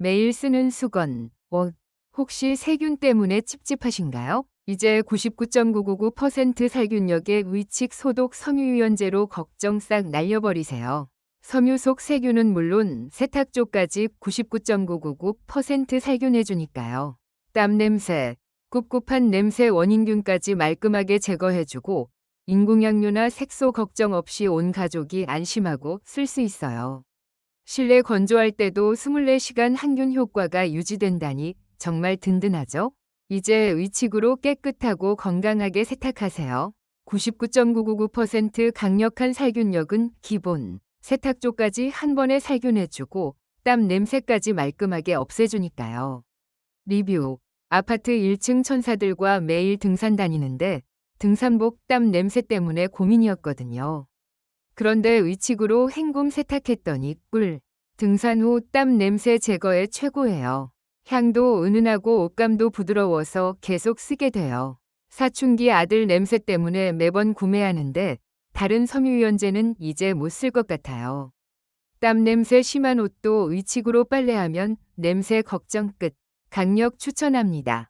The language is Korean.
매일 쓰는 수건, 옷. 혹시 세균 때문에 찝찝하신가요? 이제 99.999% 살균력의 위칙 소독 섬유유연제로 걱정 싹 날려버리세요. 섬유 속 세균은 물론 세탁조까지 99.999% 살균해주니까요. 땀 냄새, 꿉꿉한 냄새 원인균까지 말끔하게 제거해주고 인공향료나 색소 걱정 없이 온 가족이 안심하고 쓸 수 있어요. 실내 건조할 때도 24시간 항균 효과가 유지된다니 정말 든든하죠? 이제 위칙으로 깨끗하고 건강하게 세탁하세요. 99.999% 강력한 살균력은 기본. 세탁조까지 한 번에 살균해주고 땀 냄새까지 말끔하게 없애주니까요. 리뷰. 아파트 1층 천사들과 매일 등산 다니는데 등산복 땀 냄새 때문에 고민이었거든요. 그런데 위칙으로 헹굼 세탁했더니 꿀. 등산 후 땀 냄새 제거에 최고예요. 향도 은은하고 옷감도 부드러워서 계속 쓰게 돼요. 사춘기 아들 냄새 때문에 매번 구매하는데 다른 섬유유연제는 이제 못 쓸 것 같아요. 땀 냄새 심한 옷도 위칙으로 빨래하면 냄새 걱정 끝. 강력 추천합니다.